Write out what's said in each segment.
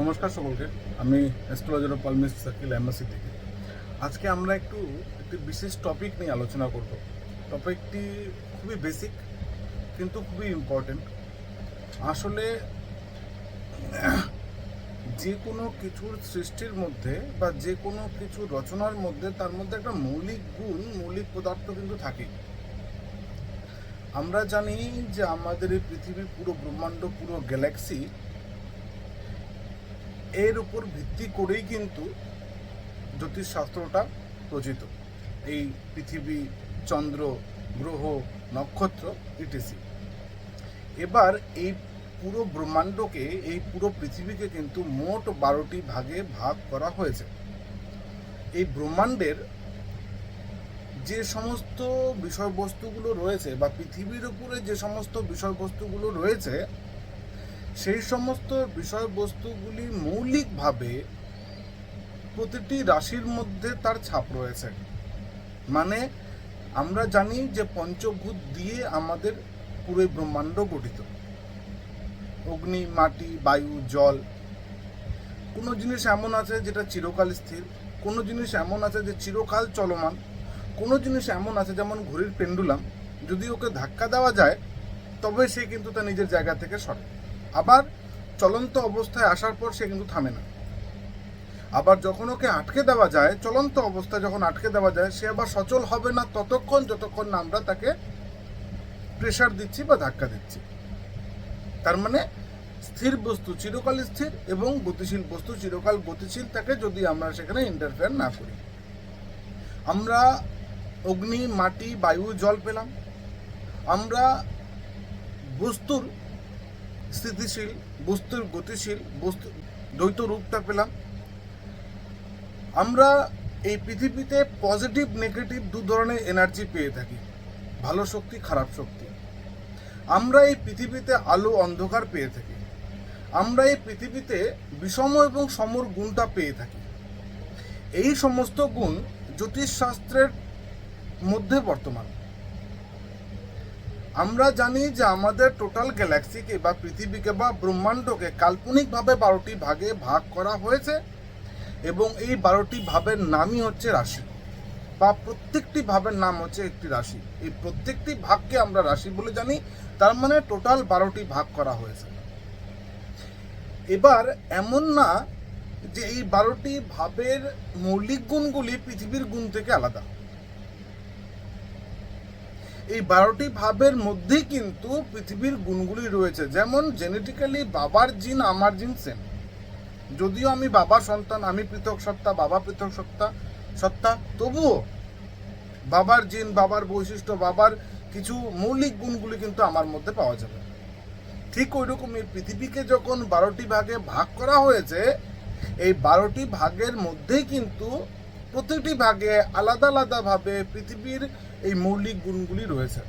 নমস্কার সকলকে। আমি astrologer of palmist circle MSc থেকে। আজকে আমরা একটু, একটি বিশেষ টপিক নিয়ে আলোচনা করব। টপিকটি খুবই বেসিক কিন্তু খুবই ইম্পর্টেন্ট আসলে, যে কোনো কিছুর সৃষ্টির মধ্যে বা যে কোনো কিছু রচনার মধ্যে তার মধ্যে একটা মৌলিক গুণ, মৌলিক পদার্থ কিন্তু থাকে আমরা জানি যে আমাদের এই পৃথিবীর পুরো ব্রহ্মাণ্ড, পুরো গ্যালাক্সি এর উপর ভিত্তি করেই কিন্তু জ্যোতিষশাস্ত্রটা রচিত। এই পৃথিবী, চন্দ্র, গ্রহ, নক্ষত্র, ইটিসি। এবার এই পুরো ব্রহ্মাণ্ডকে, এই পুরো পৃথিবীকে কিন্তু মোট বারোটি ভাগে ভাগ করা হয়েছে। এই ব্রহ্মাণ্ডের যে সমস্ত বিষয়বস্তুগুলো রয়েছে বা পৃথিবীর উপরে যে সমস্ত বিষয়বস্তুগুলো রয়েছে সেই সমস্ত বিষয়বস্তুগুলি মৌলিকভাবে প্রতিটি রাশির মধ্যে তার ছাপ রয়েছে। মানে আমরা জানি যে পঞ্চভূত দিয়ে আমাদের পুরো ব্রহ্মাণ্ড গঠিত। অগ্নি, মাটি, বায়ু, জল। কোনো জিনিস এমন আছে যেটা চিরকাল স্থির, কোনো জিনিস এমন আছে যে চিরকাল চলমান, কোনো জিনিস এমন আছে যেমন ঘড়ির পেন্ডুলাম। যদি ওকে ধাক্কা দেওয়া যায়, তবে সে কিন্তু তার নিজের জায়গা থেকে সরে। আবার চলন্ত অবস্থায় আসার পর সে কিন্তু থামে না। আবার যখন ওকে আটকে দেওয়া যায়, চলন্ত অবস্থায় যখন আটকে দেওয়া যায়, সে আবার সচল হবে না ততক্ষণ যতক্ষণ না আমরা তাকে প্রেশার দিচ্ছি বা ধাক্কা দিচ্ছি। তার মানে স্থির বস্তু, চিরকাল স্থির এবং গতিশীল বস্তু, চিরকাল গতিশীল থাকে যদি আমরা সেখানে ইন্টারফেয়ার না করি। আমরা অগ্নি, মাটি, বায়ু, জল পেলাম। আমরা বস্তুর স্থিতিশীল, বস্তুর গতিশীল, বস্তু, দ্বৈত রূপটা পেলাম। আমরা এই পৃথিবীতে পজিটিভ, নেগেটিভ দু ধরনের এনার্জি পেয়ে থাকি। ভালো শক্তি, খারাপ শক্তি। আমরা এই পৃথিবীতে আলো, অন্ধকার পেয়ে থাকি। আমরা এই পৃথিবীতে বিষম এবং সমর গুণটা পেয়ে থাকি। এই সমস্ত গুণ জ্যোতিষশাস্ত্রের মধ্যে বর্তমান। আমরা জানি যে আমাদের টোটাল গ্যালাক্সিকে বা পৃথিবীকে বা ব্রহ্মাণ্ডকে কাল্পনিকভাবে বারোটি ভাগে ভাগ করা হয়েছে এবং এই বারোটি ভাবের নামই হচ্ছে রাশি বা প্রত্যেকটি ভাবের নাম হচ্ছে একটি রাশি। এই প্রত্যেকটি ভাগকে আমরা রাশি বলে জানি, তার মানে টোটাল বারোটি ভাগ করা হয়েছে। এবার এমন না যে এই বারোটি ভাবের মৌলিক গুণগুলি পৃথিবীর গুণ থেকে আলাদা। এই বারোটি ভাবের মধ্যেই কিন্তু পৃথিবীর গুণগুলি রয়েছে। যেমন জেনেটিক্যালি বাবার জিন আমার জিন সেম যদিও আমি বাবার সন্তান, আমি পৃথক সত্তা, বাবা পৃথক সত্তা সত্তা, তবুও বাবার জিন বাবার বৈশিষ্ট্য, বাবার কিছু মৌলিক গুণগুলি কিন্তু আমার মধ্যে পাওয়া যাবে। ঠিক ওই রকমই পৃথিবীকে যখন বারোটি ভাগে ভাগ করা হয়েছে, এই বারোটি ভাগের মধ্যেই কিন্তু প্রতিটি ভাগে আলাদা আলাদাভাবে পৃথিবীর এই মৌলিক গুণগুলি রয়েছে।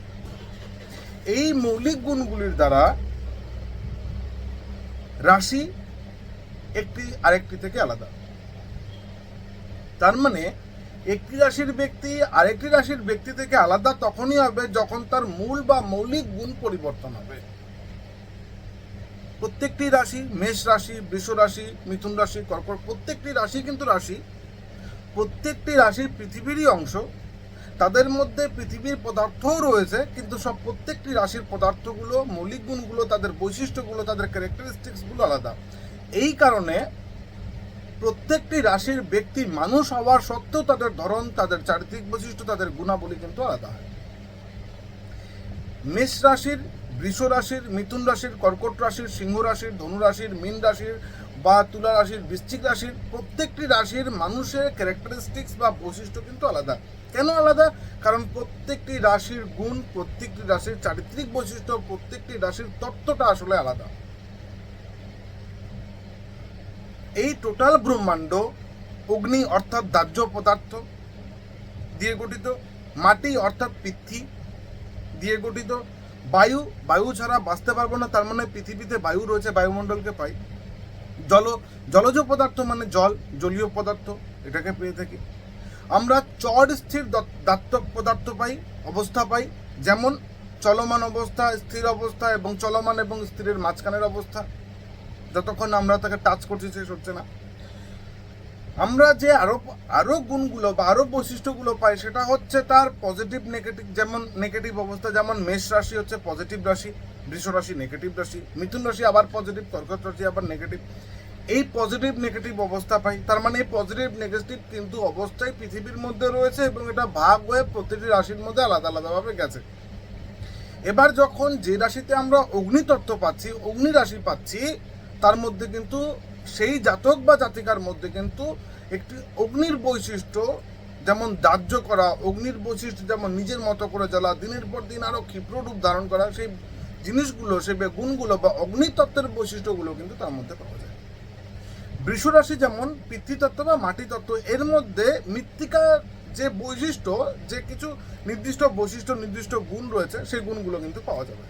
এই মৌলিক গুণগুলির দ্বারা রাশি একটি আরেকটি থেকে আলাদা। তার মানে একটি রাশির ব্যক্তি আরেকটি রাশির ব্যক্তি থেকে আলাদা তখনই হবে যখন তার মূল বা মৌলিক গুণ পরিবর্তন হবে। প্রত্যেকটি রাশি, মেষ রাশি, বৃষ রাশি, মিথুন রাশি, কর্কট, প্রত্যেকটি রাশি কিন্তু রাশি। প্রত্যেকটি রাশির পৃথিবীরই অংশ। তাদের মধ্যে পৃথিবীর পদার্থও রয়েছে, কিন্তু সব প্রত্যেকটি রাশির পদার্থগুলো, মৌলিক গুণগুলো, তাদের বৈশিষ্ট্যগুলো, তাদের ক্যারেক্টারিস্টিক্সগুলো আলাদা। এই কারণে প্রত্যেকটি রাশির ব্যক্তি মানুষ হওয়ার সত্ত্বেও তাদের ধরন, তাদের চারিত্রিক বৈশিষ্ট্য, তাদের গুণাবলী কিন্তু আলাদা। হয় মেষ রাশির, বৃষ রাশির, মিথুন রাশির, কর্কট রাশির, সিংহ রাশির, ধনু রাশির, মীন রাশির বা তুলা রাশির, বৃশ্চিক রাশির প্রত্যেকটি রাশির মানুষের ক্যারেক্টারিস্টিক্স বা বৈশিষ্ট্য কিন্তু আলাদা। কেন আলাদা? কারণ প্রত্যেকটি রাশির গুণ, প্রত্যেকটি রাশির চারিত্রিক বৈশিষ্ট্য, প্রত্যেকটি রাশির তত্ত্বটা আসলে আলাদা। এই টোটাল ব্রহ্মাণ্ড অগ্নি অর্থাৎ দাহ্য পদার্থ দিয়ে গঠিত, মাটি অর্থাৎ পৃথ্বী দিয়ে গঠিত, বায়ু বায়ু ছাড়া বাঁচতে পারব না, তার মানে পৃথিবীতে বায়ু রয়েছে, বায়ুমণ্ডলকে পাই। জল, জলজ পদার্থ মানে জল, জলীয় পদার্থ, এটাকে পেয়ে থাকি। আমরা চর স্থির দত- দাত্তক পদার্থ পাই, অবস্থা পাই, যেমন চলমান অবস্থা, স্থির অবস্থা এবং চলমান এবং স্থিরের মাঝখানের অবস্থা। যতক্ষণ আমরা তাকে টাচ করছি শেষ হচ্ছে না। আমরা যে আরও আরও গুণগুলো বা আরও বৈশিষ্ট্যগুলো পাই, সেটা হচ্ছে তার পজিটিভ নেগেটিভ যেমন নেগেটিভ অবস্থা, যেমন মেষ রাশি হচ্ছে পজিটিভ রাশি, বৃষ রাশি নেগেটিভ রাশি, মিথুন রাশি আবার পজিটিভ কর্কট রাশি আবার নেগেটিভ এই পজিটিভ নেগেটিভ অবস্থা পাই। তার মানে এই পজিটিভ নেগেটিভ কিন্তু অবস্থায় পৃথিবীর মধ্যে রয়েছে এবং এটা ভাগ হয়ে প্রতিটি রাশির মধ্যে আলাদা আলাদাভাবে গেছে। এবার যখন যে রাশিতে আমরা অগ্নিতত্ত্ব পাচ্ছি, অগ্নি রাশি পাচ্ছি, তার মধ্যে কিন্তু সেই জাতক বা জাতিকার মধ্যে কিন্তু একটি অগ্নির বৈশিষ্ট্য যেমন দাহ্য করা, অগ্নির বৈশিষ্ট্য যেমন নিজের মতো করে জ্বালা, দিনের পর দিন আরও ক্ষিপ্র রূপ ধারণ করা, সেই জিনিসগুলো, সেই গুণগুলো বা অগ্নিতত্ত্বের বৈশিষ্ট্যগুলো কিন্তু তার মধ্যে পাওয়া যায়। বৃষ রাশি যেমন, পিতৃতত্ত্ব বা মাটি তত্ত্ব এর মধ্যে মৃত্তিকার যে বৈশিষ্ট্য, যে কিছু নির্দিষ্ট বৈশিষ্ট্য, নির্দিষ্ট গুণ রয়েছে, সেই গুণগুলো কিন্তু পাওয়া যাবে।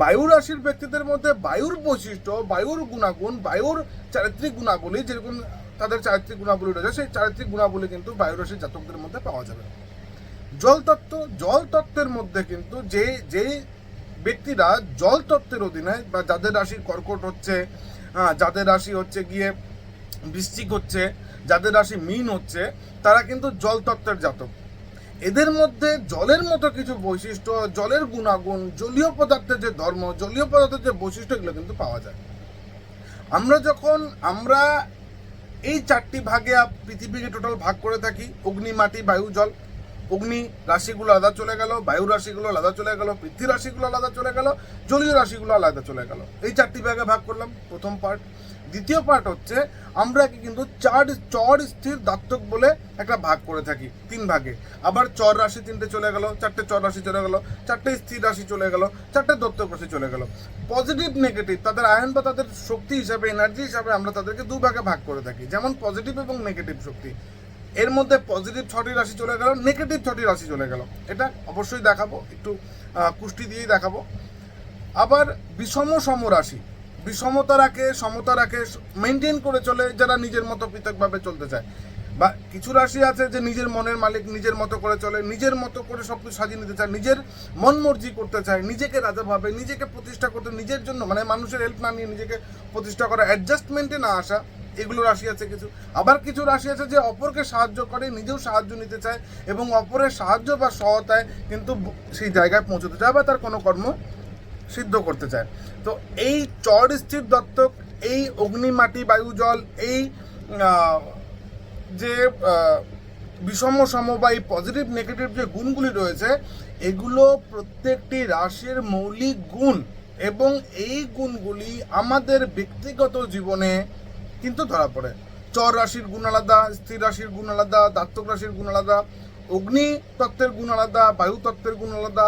বায়ু রাশির ব্যক্তিদের মধ্যে বায়ুর বৈশিষ্ট্য, বায়ুর গুণাগুণ, বায়ুর চারিত্রিক গুণাবলী, যেরকম তাদের চারিত্রিক গুণাবলী রয়েছে, সেই চারিত্রিক গুণাবলী কিন্তু বায়ু রাশির জাতকদের মধ্যে পাওয়া যাবে। জল তত্ত্ব, জল তত্ত্বের মধ্যে কিন্তু যে যে ব্যক্তিরা জল তত্ত্বের অধীনে বা যাদের রাশি কর্কট হচ্ছে হ্যাঁ, যাদের রাশি হচ্ছে গিয়ে বৃশ্চিক হচ্ছে যাদের রাশি মিন হচ্ছে তারা কিন্তু জল তত্ত্বের জাতক। এদের মধ্যে জলের মতো কিছু বৈশিষ্ট্য জলের গুণাগুণ জলীয় পদার্থের যে ধর্ম জলীয় পদার্থের যে বৈশিষ্ট্যগুলো কিন্তু পাওয়া যায়। আমরা যখন আমরা এই চারটি ভাগে পৃথিবীকে টোটাল ভাগ করে থাকি অগ্নি মাটি বায়ু জল। অগ্নি রাশিগুলো আলাদা চলে গেল, বায়ু রাশিগুলো আলাদা চলে গেল, পৃথ্বী রাশিগুলো আলাদা চলে গেল, জলীয় রাশিগুলো আলাদা চলে গেল। এই চারটি ভাগে ভাগ করলাম, প্রথম পার্ট দ্বিতীয় পার্ট হচ্ছে, আমরা কি কিন্তু চার, চর স্থির দাত্তক বলে একটা ভাগ করে থাকি, তিন ভাগে। আবার চর রাশি তিনটে চলে গেল, চারটে চর রাশি চলে গেল, চারটে স্থির রাশি চলে গেল, চারটে দত্তক রাশি চলে গেল। পজিটিভ নেগেটিভ তাদের আয়ন বা তাদের শক্তি হিসাবে এনার্জি হিসাবে আমরা তাদেরকে দু ভাগে ভাগ করে থাকি। যেমন পজিটিভ এবং নেগেটিভ শক্তি। এর মধ্যে পজিটিভ ছটি রাশি চলে গেল নেগেটিভ ছটি রাশি চলে গেল। এটা অবশ্যই দেখাবো, একটু কুষ্টি দিয়েই দেখাবো। আবার বিষম সম রাশি বিষমতা রাখে সমতা রাখে মেনটেন করে চলে যারা নিজের মতো পৃথকভাবে চলতে চায়। বা কিছু রাশি আছে যে নিজের মনের মালিক, নিজের মতো করে চলে, নিজের মতো করে সব কিছু সাজিয়ে নিতে চায়, নিজের মন মর্জি করতে চায়, নিজেকে রাজা ভাবে, নিজেকে প্রতিষ্ঠা করতে, নিজের জন্য মানে মানুষের হেল্প না নিয়ে নিজেকে প্রতিষ্ঠা করা অ্যাডজাস্টমেন্টে না আসা এগুলো রাশি আছে কিছু। আবার কিছু রাশি আছে যে অপরকে সাহায্য করে, নিজেও সাহায্য নিতে চায় এবং অপরের সাহায্য বা সহায়তায় কিন্তু সেই জায়গায় পৌঁছতে চায় বা তার কোনো কর্ম সিদ্ধ করতে চায়। তো এই চর স্থির দত্তক, এই অগ্নি মাটি বায়ু জল, এই যে বিষম সম বা এই পজিটিভ নেগেটিভ যে গুণগুলি রয়েছে, এগুলো প্রত্যেকটি রাশির মৌলিক গুণ এবং এই গুণগুলি আমাদের ব্যক্তিগত জীবনে কিন্তু ধরা পড়ে চর রাশির গুণ আলাদা স্থির রাশির গুণ আলাদা দাত্তক রাশির গুণ আলাদা অগ্নি তত্ত্বের গুণ আলাদা বায়ু তত্ত্বের গুণ আলাদা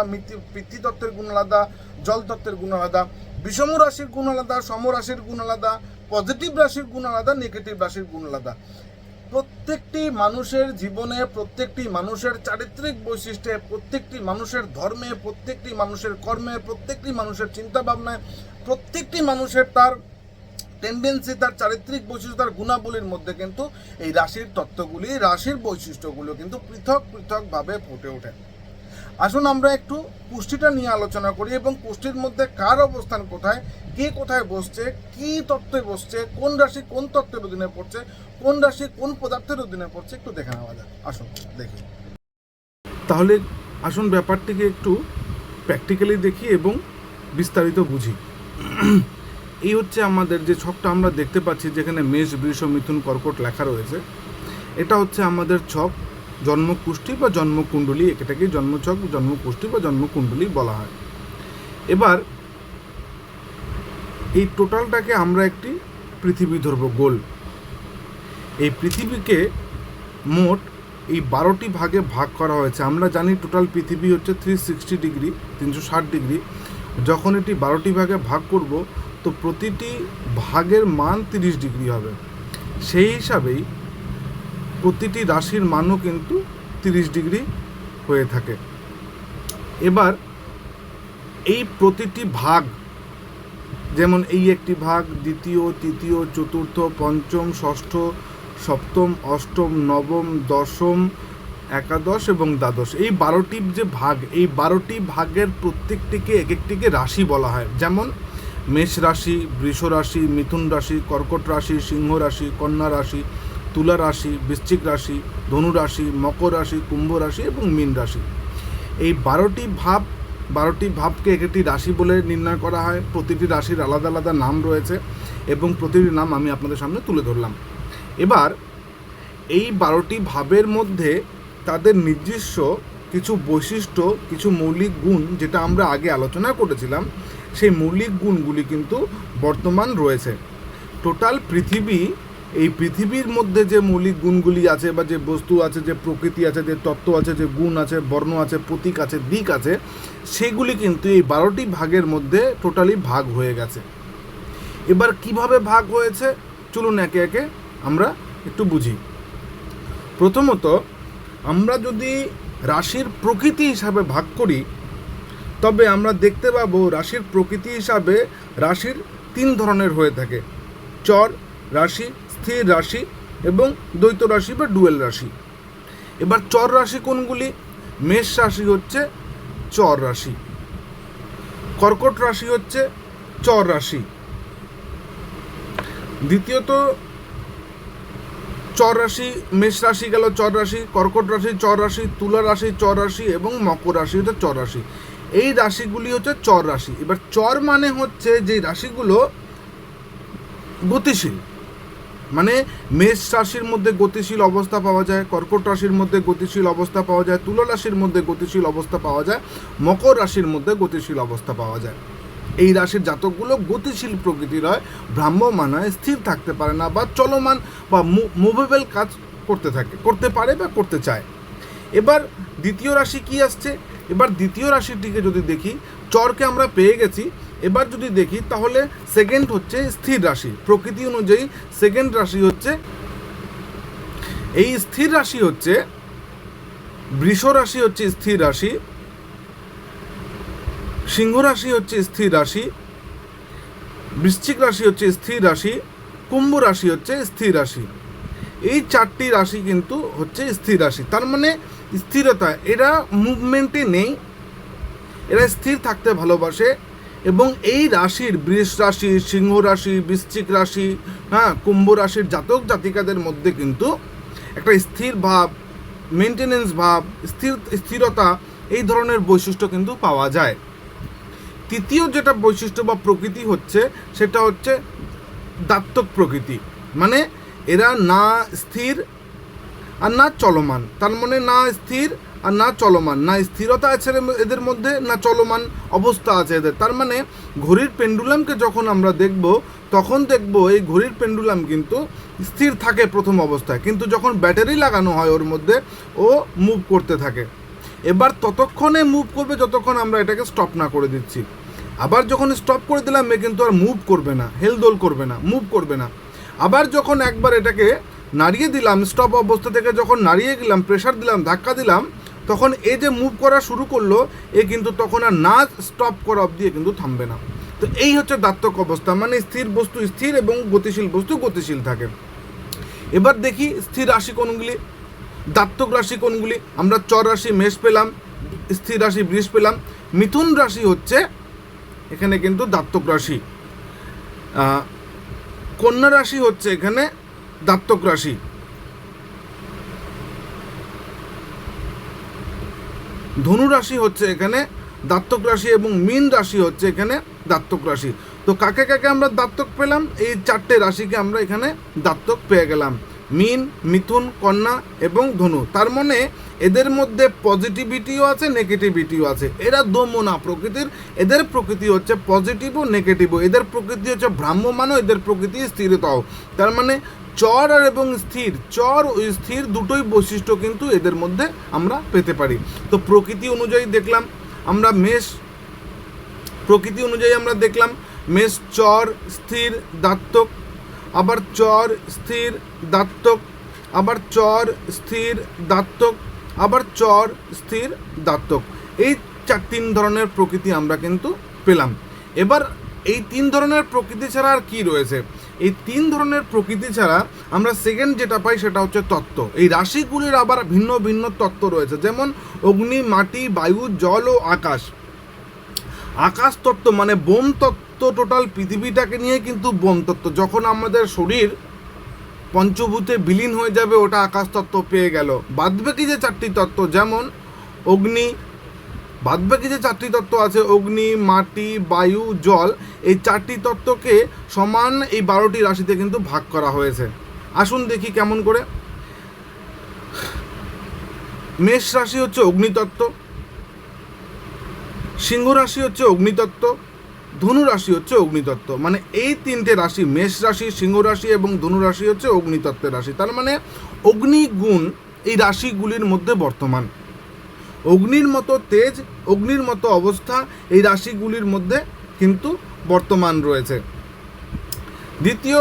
তত্ত্বের গুণ আলাদা জল তত্ত্বের গুণ আলাদা বিষম রাশির গুণ আলাদা সম রাশির গুণ আলাদা পজিটিভ রাশির গুণ আলাদা নেগেটিভ রাশির গুণ আলাদা প্রত্যেকটি মানুষের জীবনে প্রত্যেকটি মানুষের চারিত্রিক বৈশিষ্ট্যে প্রত্যেকটি মানুষের ধর্মে প্রত্যেকটি মানুষের কর্মে প্রত্যেকটি মানুষের চিন্তা ভাবনায় প্রত্যেকটি মানুষের তার টেন্ডেন্সি তার চারিত্রিক বৈশিষ্ট্য, তার গুণাবলীর মধ্যে কিন্তু এই রাশির তত্ত্বগুলি, রাশির বৈশিষ্ট্যগুলো কিন্তু পৃথক, পৃথকভাবে ফুটে ওঠে। আসুন আমরা একটু পুষ্টিটা নিয়ে আলোচনা করি এবং পুষ্টির মধ্যে কার অবস্থান কোথায়, কে কোথায় বসছে, কি তত্ত্বে বসছে, কোন রাশি কোন তত্ত্বের অধীনে পড়ছে, কোন রাশি কোন পদার্থের অধীনে পড়ছে, একটু দেখে নেওয়া যাক। আসুন, দেখি। তাহলে আসুন ব্যাপারটিকে একটু প্র্যাকটিক্যালি দেখি এবং বিস্তারিত বুঝি। এই হচ্ছে আমাদের যে ছকটা আমরা দেখতে পাচ্ছি যেখানে মেষ, বৃষ মিথুন কর্কট লেখা রয়েছে। এটা হচ্ছে আমাদের ছক, জন্মকুষ্ঠী বা জন্মকুণ্ডলী এটাকে জন্মছক, জন্মকুষ্ঠী বা জন্মকুণ্ডলী বলা হয়। এবার এই টোটালটাকে আমরা একটি পৃথিবী ধরব, গোল। এই পৃথিবীকে মোট এই বারোটি ভাগে ভাগ করা হয়েছে। আমরা জানি টোটাল পৃথিবী হচ্ছে থ্রি সিক্সটি ডিগ্রি তিনশো ষাট ডিগ্রি যখন এটি বারোটি ভাগে ভাগ করব তো প্রতিটি ভাগের মান তিরিশ ডিগ্রি হবে। সেই হিসাবেই প্রতিটি রাশির মানও কিন্তু তিরিশ ডিগ্রি হয়ে থাকে। এবার এই প্রতিটি ভাগ, যেমন এই একটি ভাগ, দ্বিতীয়, তৃতীয়, চতুর্থ, পঞ্চম, ষষ্ঠ, সপ্তম, অষ্টম, নবম, দশম, একাদশ এবং দ্বাদশ, এই বারোটি যে ভাগ, এই বারোটি ভাগের প্রত্যেকটিকে এক একটিকে রাশি বলা হয়। যেমন মেষ রাশি, বৃষ রাশি, মিথুন রাশি, কর্কট রাশি, সিংহ রাশি, কন্যা রাশি, তুলা রাশি, বৃশ্চিক রাশি, ধনু রাশি, মকর রাশি, কুম্ভ রাশি এবং মীন রাশি। এই বারোটি ভাব, বারোটি ভাবকে একটি রাশি বলে নির্ণয় করা হয়। প্রতিটি রাশির আলাদা আলাদা নাম রয়েছে এবং প্রতিটি নাম আমি আপনাদের সামনে তুলে ধরলাম। এবার, এই বারোটি ভাবের মধ্যে তাদের নিজস্ব কিছু বৈশিষ্ট্য, কিছু মৌলিক গুণ যেটা আমরা আগে আলোচনা করেছিলাম। সেই মৌলিক গুণগুলি কিন্তু বর্তমান রয়েছে। টোটাল পৃথিবী, এই পৃথিবীর মধ্যে যে মৌলিক গুণগুলি আছে বা যে বস্তু আছে, যে প্রকৃতি আছে, যে তত্ত্ব আছে, যে গুণ আছে, বর্ণ আছে, প্রতীক আছে, দিক আছে, সেগুলি কিন্তু এই বারোটি ভাগের মধ্যে টোটালি ভাগ হয়ে গেছে। এবার কীভাবে ভাগ হয়েছে? চলুন একে একে আমরা একটু বুঝি। প্রথমত, আমরা যদি রাশির প্রকৃতি হিসাবে ভাগ করি তবে আমরা দেখতে পাবো রাশির প্রকৃতি হিসাবে রাশির তিন ধরনের হয়ে থাকে। চর রাশি, স্থির রাশি এবং দ্বৈত রাশি বা ডুয়েল রাশি। এবার চর রাশি কোনগুলি? মেষ রাশি হচ্ছে চর রাশি। কর্কট রাশি হচ্ছে চর রাশি। দ্বিতীয়ত, চর রাশি, মেষ রাশি গেল চর রাশি, কর্কট রাশি, চর রাশি, তুলা রাশি, চর রাশি এবং মকর রাশি হচ্ছে চর রাশি। এই রাশিগুলি হচ্ছে চর রাশি। এবার চর মানে হচ্ছে যে রাশিগুলো গতিশীল। মানে মেষ রাশির মধ্যে গতিশীল অবস্থা পাওয়া যায়, কর্কট রাশির মধ্যে গতিশীল অবস্থা পাওয়া যায়, তুলা রাশির মধ্যে গতিশীল অবস্থা পাওয়া যায়, মকর রাশির মধ্যে গতিশীল অবস্থা পাওয়া যায়। এই রাশির জাতকগুলো গতিশীল প্রকৃতির হয় ভ্রাম্যমান হয়, স্থির থাকতে পারে না বা চলমান বা মুভেবল কাজ করতে থাকে, করতে পারে বা করতে চায়। এবার দ্বিতীয় রাশি কি আসছে? এবার দ্বিতীয় রাশিটিকে যদি দেখি, চরকে আমরা পেয়ে গেছি। এবার যদি দেখি, তাহলে সেকেন্ড হচ্ছে স্থির রাশি। প্রকৃতি অনুযায়ী সেকেন্ড রাশি হচ্ছে, এই স্থির রাশি হচ্ছে, বৃষ রাশি হচ্ছে স্থির রাশি, সিংহ রাশি হচ্ছে স্থির রাশি, বৃশ্চিক রাশি হচ্ছে স্থির রাশি, কুম্ভ রাশি হচ্ছে স্থির রাশি। এই চারটি রাশি কিন্তু হচ্ছে স্থির রাশি। তার মানে স্থিরতা, এরা মুভমেন্টে নেই। এরা স্থির থাকতে ভালোবাসে এবং এই রাশির বৃষ রাশি, সিংহ রাশি, বৃশ্চিক রাশি হ্যাঁ কুম্ভ রাশির জাতক জাতিকাদের মধ্যে কিন্তু একটা স্থির ভাব মেনটেনেন্স ভাব, স্থির, স্থিরতা, এই ধরনের বৈশিষ্ট্য কিন্তু পাওয়া যায়। তৃতীয় যেটা বৈশিষ্ট্য বা প্রকৃতি হচ্ছে, সেটা হচ্ছে দাত্তক প্রকৃতি। মানে এরা না স্থির আর না চলমান। তার মানে না স্থির আর না চলমান। না স্থিরতা আছে এদের মধ্যে, না চলমান অবস্থা আছে এদের। তার মানে ঘড়ির পেন্ডুলামকে যখন আমরা দেখব, তখন দেখব এই ঘড়ির পেন্ডুলাম কিন্তু স্থির থাকে প্রথম অবস্থায়। কিন্তু যখন ব্যাটারি লাগানো হয় ওর মধ্যে, ও মুভ করতে থাকে। এবার ততক্ষণে মুভ করবে যতক্ষণ আমরা এটাকে স্টপ না করে দিচ্ছি। আবার যখন স্টপ করে দিলাম, এ কিন্তু আর মুভ করবে না, হেলদোল করবে না মুভ করবে না। আবার যখন একবার এটাকে নাড়িয়ে দিলাম স্টপ অবস্থা থেকে যখন নাড়িয়ে গেলাম প্রেশার দিলাম, ধাক্কা দিলাম, তখন এ যে মুভ করা শুরু করল, এ কিন্তু তখন আর না স্টপ করা অবধি কিন্তু থামবে না। তো এই হচ্ছে দাত্তক অবস্থা মানে স্থির বস্তু স্থির এবং গতিশীল বস্তু গতিশীল থাকে। এবার দেখি স্থির রাশি কোনগুলি? দাত্তক রাশি কোনগুলি? আমরা চর রাশি, মেষ পেলাম, স্থির রাশি, বৃষ পেলাম। মিথুন রাশি হচ্ছে এখানে কিন্তু দাত্তক রাশি। কন্যা রাশি হচ্ছে এখানে দাত্তক রাশি। ধনু রাশি হচ্ছে এখানে দাত্তক রাশি এবং মীন রাশি হচ্ছে এখানে দাত্তক রাশি। তো কাকে কাকে আমরা দাত্তক পেলাম? এই চারটে রাশিকে আমরা এখানে দাত্তক পেয়ে গেলাম। মীন, মিথুন, কন্যা এবং ধনু। তার মানে এদের মধ্যে পজিটিভিটিও আছে, নেগেটিভিটিও আছে। এরা দমনা প্রকৃতির। এদের প্রকৃতি হচ্ছে পজিটিভ ও নেগেটিভও এদের প্রকৃতি হচ্ছে ভ্রাম্যমানও এদের প্রকৃতি স্থিরতাও। তার মানে চর আর এবং স্থির। চর ও স্থির দুটোই বৈশিষ্ট্য কিন্তু এদের মধ্যে আমরা পেতে পারি। তো প্রকৃতি অনুযায়ী দেখলাম আমরা মেষ, প্রকৃতি অনুযায়ী আমরা দেখলাম মেষ চর, স্থির, দাত্তক, আবার চর, স্থির, দাত্তক, আবার চর, স্থির, দাত্তক, আবার চর, স্থির, দাত্তক। এই চার তিন ধরনের প্রকৃতি আমরা কিন্তু পেলাম। এবার এই তিন ধরনের প্রকৃতি ছাড়া আর কি রয়েছে? এই তিন ধরনের প্রকৃতি ছাড়া আমরা সেকেন্ড যেটা পাই সেটা হচ্ছে তত্ত্ব। এই রাশিগুলির আবার ভিন্ন ভিন্ন তত্ত্ব রয়েছে। যেমন অগ্নি, মাটি, বায়ু, জল ও আকাশ। আকাশ তত্ত্ব মানে বোম তত্ত্ব টোটাল পৃথিবীটাকে নিয়ে কিন্তু বোম তত্ত্ব। যখন আমাদের শরীর পঞ্চভূতে বিলীন হয়ে যাবে, ওটা আকাশ তত্ত্ব পেয়ে গেল। বাদবাকি যে চারটি তত্ত্ব, যেমন অগ্নি বাদবাকি যে চারটি তত্ত্ব আছে, অগ্নি, মাটি, বায়ু, জল, এই চারটি তত্ত্বকে সমান এই বারোটি রাশিতে কিন্তু ভাগ করা হয়েছে। আসুন দেখি কেমন করে। মেষ রাশি হচ্ছে অগ্নিতত্ত্ব, সিংহ রাশি হচ্ছে অগ্নিতত্ত্ব, ধনু রাশি হচ্ছে অগ্নিতত্ত্ব। মানে এই তিনটে রাশি, মেষ রাশি, সিংহ রাশি এবং ধনু রাশি হচ্ছে অগ্নিতত্ত্বের রাশি। তার মানে অগ্নিগুণ এই রাশিগুলির মধ্যে বর্তমান। অগ্নির মতো তেজ, অগ্নির মতো অবস্থা এই রাশিগুলির মধ্যে কিন্তু বর্তমান রয়েছে। দ্বিতীয়,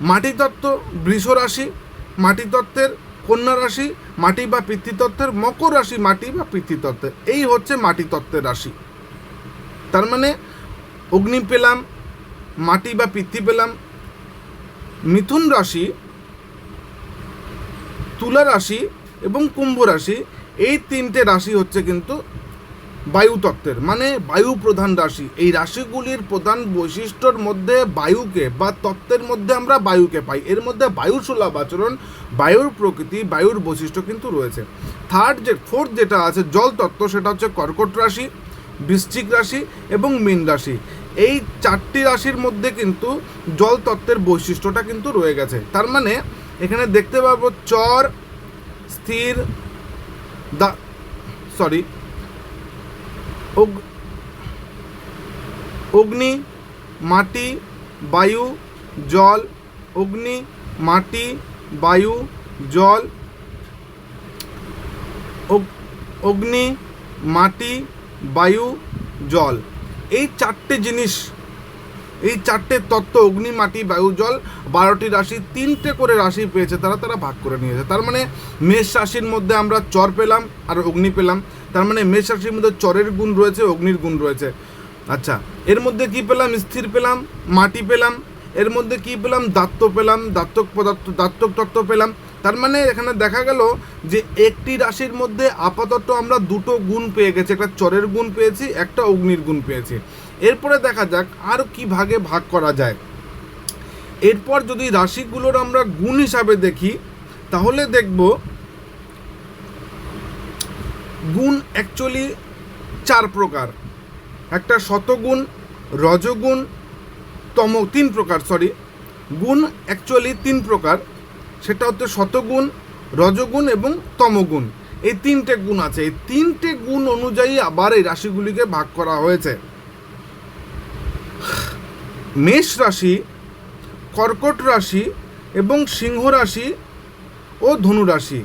মাটিতত্ত্ব বৃষ রাশি, মাটিতত্ত্বের কন্যা রাশি, মাটি বা পিতৃতত্ত্বের মকর রাশি, মাটি বা পিতৃতত্ত্বের। এই হচ্ছে মাটিতত্ত্বের রাশি। তার মানে অগ্নি পেলাম, মাটি বা পিতৃ পেলাম, মিথুন রাশি, তুলা রাশি এবং কুম্ভ রাশি এই তিনটে রাশি হচ্ছে কিন্তু বায়ু তত্ত্বের মানে বায়ু প্রধান রাশি। এই রাশিগুলির প্রধান বৈশিষ্ট্যর মধ্যে বায়ুকে বা তত্ত্বের মধ্যে আমরা বায়ুকে পাই। এর মধ্যে বায়ুর সুলভ আচরণ, বায়ুর প্রকৃতি, বায়ুর বৈশিষ্ট্য কিন্তু রয়েছে। থার্ড যে ফোর্থ যেটা আছে, জল তত্ত্ব, সেটা হচ্ছে কর্কট রাশি, বৃশ্চিক রাশি এবং মীন রাশি। এই চারটি রাশির মধ্যে কিন্তু জল তত্ত্বের বৈশিষ্ট্যটা কিন্তু রয়ে গেছে। তার মানে এখানে দেখতে পাবো চর, স্থির দা সরি অগ্নি মাটি বায়ু জল অগ্নি মাটি বায়ু জল অগ- অগ্নি মাটি বায়ু জল এই চারটে জিনিস এই চারটে তত্ত্ব, অগ্নি, মাটি, বায়ু, জল, বারোটি রাশি, তিনটে করে রাশি পেয়েছে, তারা তারা ভাগ করে নিয়েছে। তার মানে মেষ রাশির মধ্যে আমরা চর পেলাম আর অগ্নি পেলাম। তার মানে মেষ রাশির মধ্যে চরের গুণ রয়েছে, অগ্নির গুণ রয়েছে। আচ্ছা এর মধ্যে কি পেলাম? স্থির পেলাম, মাটি পেলাম। এর মধ্যে কি পেলাম? দাত্ত পেলাম, দাত্তক পদার্থ, দাত্তক তত্ত্ব পেলাম। তার মানে এখানে দেখা গেল যে একটি রাশির মধ্যে আপাতত আমরা দুটো গুণ পেয়ে গেছি। একটা চরের গুণ পেয়েছি, একটা অগ্নির গুণ পেয়েছি। এরপরে দেখা যাক আর কি ভাগে ভাগ করা যায়। এরপর যদি রাশিগুলোর আমরা গুণ হিসাবে দেখি, তাহলে দেখব গুণ অ্যাকচুয়ালি চার প্রকার। একটা শতগুণ, রজগুণ, তম তিন প্রকার সরি গুণ অ্যাকচুয়ালি তিন প্রকার। সেটা হচ্ছে শতগুণ, রজগুণ এবং তমগুণ। এই তিনটে গুণ আছে। এই তিনটে গুণ অনুযায়ী আবার এই রাশিগুলিকে ভাগ করা হয়েছে। মেষ রাশি, কর্কট রাশি এবং সিংহ রাশি ও ধনু রাশি।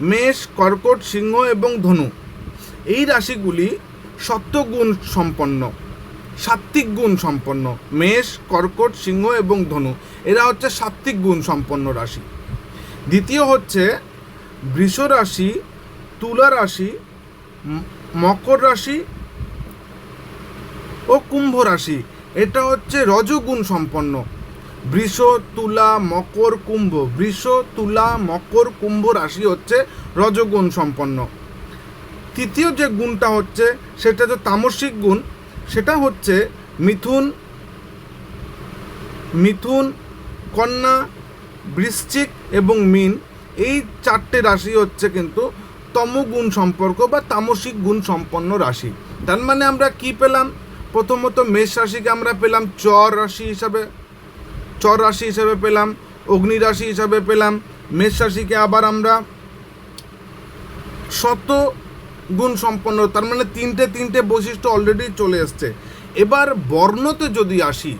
মেষ, কর্কট, সিংহ এবং ধনু। এই রাশিগুলি সত্যগুণ সম্পন্ন সাত্ত্বিক গুণ সম্পন্ন। মেষ, কর্কট, সিংহ এবং ধনু, এরা হচ্ছে সাত্ত্বিক গুণ সম্পন্ন রাশি। দ্বিতীয় হচ্ছে বৃষ রাশি, তুলা রাশি মকর রাশি ও কুম্ভ রাশি। এটা হচ্ছে রজগুণ সম্পন্ন। বৃষ, তুলা, মকর, কুম্ভ। বৃষ, তুলা, মকর, কুম্ভ রাশি হচ্ছে রজগুণ সম্পন্ন। তৃতীয় যে গুণটা হচ্ছে, সেটা যে তামসিক গুণ, সেটা হচ্ছে মিথুন মিথুন, কন্যা, বৃশ্চিক এবং মিন। এই চারটে রাশি হচ্ছে কিন্তু তমগুণ সম্পর্ক বা তামসিক গুণ সম্পন্ন রাশি। তার মানে আমরা কি পেলাম? প্রথমত মেষ রাশিকে আমরা পেলাম, চর রাশি হিসাবে, চর রাশি হিসাবে পেলাম, অগ্নি রাশি হিসাবে পেলাম, মেষ রাশিকে আবার আমরা শত গুণ সম্পন্ন, তার মানে তিনটে তিনটে বৈশিষ্ট্য অলরেডি চলে এসছে। এবার বর্ণতে যদি আসি,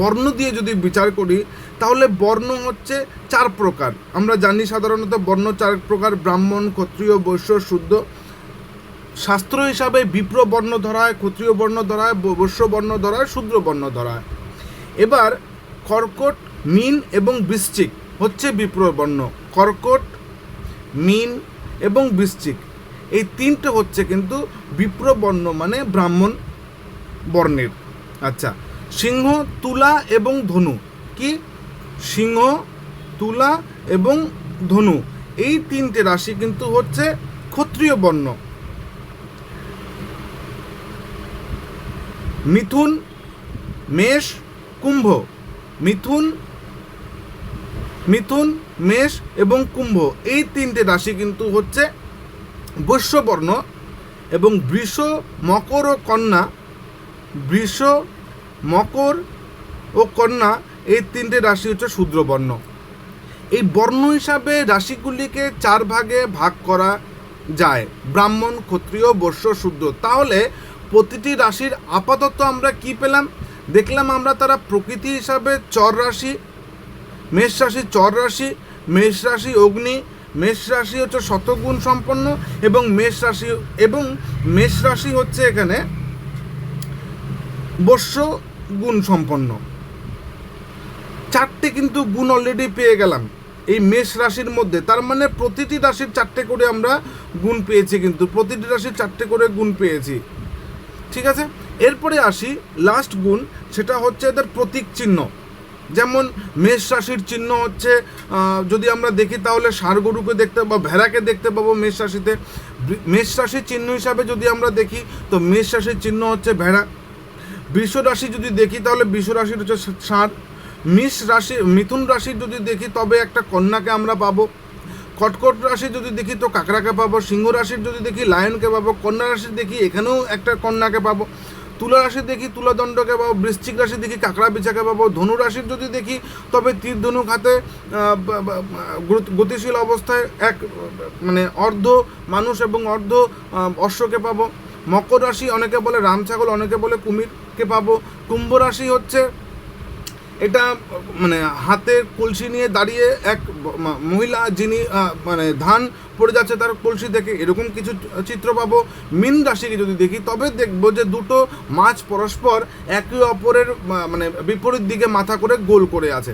বর্ণ দিয়ে যদি বিচার করি, তাহলে বর্ণ হচ্ছে চার প্রকার। আমরা জানি সাধারণত বর্ণ চার প্রকার, ব্রাহ্মণ, ক্ষত্রিয়, বৈশ্য, শুদ্ধ। শাস্ত্র হিসাবে বিপ্র বর্ণ ধরা হয় ক্ষত্রিয় বর্ণ ধরায় বৈশ্য বর্ণ ধরা হয় শূদ্র বর্ণ ধরা হয় এবার কর্কট, মিন এবং বৃশ্চিক হচ্ছে বিপ্র বর্ণ। কর্কট, মিন এবং বৃশ্চিক। এই তিনটে হচ্ছে কিন্তু বিপ্র বর্ণ মানে ব্রাহ্মণ বর্ণের। আচ্ছা সিংহ, তুলা এবং ধনু। কি? সিংহ, তুলা এবং ধনু। এই তিনটে রাশি কিন্তু হচ্ছে ক্ষত্রিয় বর্ণ। মিথুন, মেষ, কুম্ভ। মিথুন মিথুন, মেষ এবং কুম্ভ। এই তিনটে রাশি কিন্তু হচ্ছে বৈশ্যবর্ণ এবং বৃষ, মকর ও কন্যা। বৃষ, মকর ও কন্যা, এই তিনটে রাশি হচ্ছে শূদ্রবর্ণ। এই বর্ণ হিসাবে রাশিগুলিকে চার ভাগে ভাগ করা যায়। ব্রাহ্মণ, ক্ষত্রিয় বৈশ্য শূদ্র। তাহলে প্রতিটি রাশির আপাতত আমরা কি পেলাম? দেখলাম আমরা তারা প্রকৃতি হিসাবে চর রাশি, মেষ রাশি চর রাশি, মেষ রাশি অগ্নি, মেষ রাশি হচ্ছে শতগুণ সম্পন্ন এবং মেষ রাশি এবং মেষ রাশি হচ্ছে এখানে বর্ষ গুণ সম্পন্ন। চারটে কিন্তু গুণ অলরেডি পেয়ে গেলাম। এই মেষ রাশির মধ্যে, তার মানে প্রতিটি রাশির চারটে করে আমরা গুণ পেয়েছি কিন্তু, প্রতিটি রাশির চারটে করে গুণ পেয়েছি। ঠিক আছে? এরপরে আসি লাস্ট গুণ, সেটা হচ্ছে এদের প্রতীক চিহ্ন। যেমন মেষ রাশির চিহ্ন হচ্ছে যদি আমরা দেখি তাহলে গরুকে দেখতে বা ভেড়াকে দেখতে পাবো মেষ রাশিতে। মেষ রাশির চিহ্ন হিসাবে যদি আমরা দেখি, তো মেষ রাশির চিহ্ন হচ্ছে ভেড়া। বৃষ রাশি যদি দেখি, তাহলে বৃষ রাশির হচ্ছে ষাঁড়। মিষ রাশি, মিথুন রাশি যদি দেখি, তবে একটা কন্যাকে আমরা পাবো। কটকট রাশি যদি দেখি তো কাকড়াকে পাবো, সিংহ রাশির যদি দেখি লায়নকে পাবো, কন্যা রাশি দেখি এখানেও একটা কন্যাকে পাবো। তুলা রাশি দেখি তুলাদণ্ডকে পাবো, বৃশ্চিক রাশি দেখি কাঁকড়া বিছাকে পাবো। ধনু রাশির যদি দেখি তবে তীর বা- গতি- গতিশীল অবস্থায় এক মানে অর্ধ মানুষ এবং অর্ধ অশ্বকে পাবো। মকর রাশি অনেকে বলে রাম ছাগল, অনেকে বলে কুমিরকে পাবো। কুম্ভ রাশি হচ্ছে এটা মানে হাতে কলসি নিয়ে দাঁড়িয়ে এক মহিলা যিনি মানে ধান পড়ে যাচ্ছে তার কলসি থেকে এরকম কিছু চিত্র পাবো। মিন রাশিকে যদি দেখি, তবে দেখব যে দুটো মাছ পরস্পর একে অপরের মানে বিপরীত দিকে মাথা করে গোল করে আছে।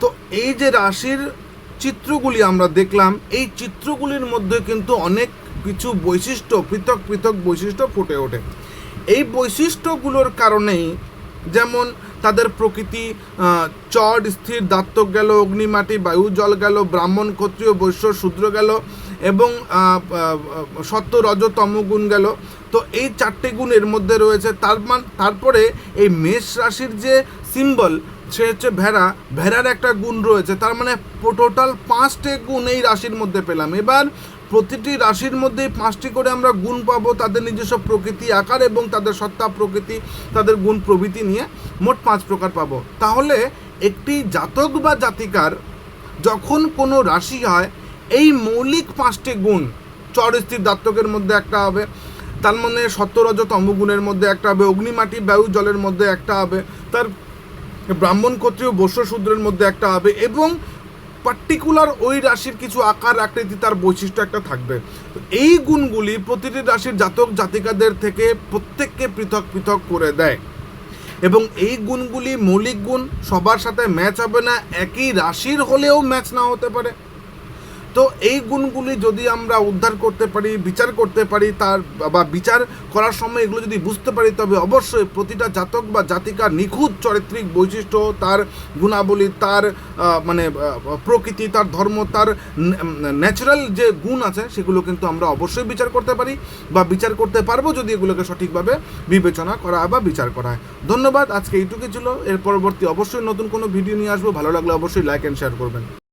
তো এই যে রাশির চিত্রগুলি আমরা দেখলাম, এই চিত্রগুলির মধ্যে কিন্তু অনেক কিছু বৈশিষ্ট্য, পৃথক পৃথক বৈশিষ্ট্য ফুটে ওঠে। এই বৈশিষ্ট্যগুলোর কারণেই যেমন তাদের প্রকৃতি চর স্থির দাত্তক গেল, অগ্নিমাটি, বায়ু জল গেল, ব্রাহ্মণ, ক্ষত্রিয়, বৈশ্য, শূদ্র গেল এবং সত্য, রজ, তমগুণ গেল। তো এই চারটে গুণ এর মধ্যে রয়েছে। তার মান, তারপরে এই মেষ রাশির যে সিম্বল সে হচ্ছে ভেড়া। ভেড়ার একটা গুণ রয়েছে। তার মানে টোটাল পাঁচটে গুণ এই রাশির মধ্যে পেলাম। এবার প্রতিটি রাশির মধ্যেই পাঁচটি করে আমরা গুণ পাবো তাদের নিজস্ব প্রকৃতি আকার এবং তাদের সত্তা, প্রকৃতি, তাদের গুণ প্রভৃতি নিয়ে মোট পাঁচ প্রকার পাবো। তাহলে একটি জাতক বা জাতিকার যখন কোনো রাশি হয়, এই মৌলিক পাঁচটি গুণ চর, স্থির দাত্তকের মধ্যে একটা হবে, তার মানে সত্যরজ তমগুণের মধ্যে একটা হবে, অগ্নিমাটি, বায়ু জলের মধ্যে একটা হবে, তার ব্রাহ্মণ, ক্ষত্রিয়, বৈশ্য শূদ্রের মধ্যে একটা হবে এবং পার্টিকুলার ওই রাশির কিছু আকার আকৃতি তার বৈশিষ্ট্য একটা থাকবে। তো এই গুণগুলি প্রতিটি রাশির জাতক জাতিকাদের থেকে প্রত্যেককে পৃথক পৃথক করে দেয়। এবং এই গুণগুলি মৌলিক গুণ, সবার সাথে ম্যাচ হবে না, একই রাশির হলেও ম্যাচ না হতে পারে। তো এই গুণগুলি যদি আমরা উদ্ধার করতে পারি, বিচার করতে পারি, তার বা বিচার করার সময় এগুলো যদি বুঝতে পারি, তবে অবশ্যই প্রতিটা জাতক বা জাতিকার নিখুঁত চারিত্রিক বৈশিষ্ট্য, তার গুণাবলী, তার মানে প্রকৃতি, তার ধর্ম, তার ন্যাচারাল যে গুণ আছে, সেগুলো কিন্তু আমরা অবশ্যই বিচার করতে পারি বা বিচার করতে পারব যদি এগুলোকে সঠিকভাবে বিবেচনা করা বা বিচার করা হয়। ধন্যবাদ, আজকে এইটুকুই ছিল। এর পরবর্তী অবশ্যই নতুন কোনো ভিডিও নিয়ে আসব। ভালো লাগলে অবশ্যই লাইক অ্যান্ড শেয়ার করবেন।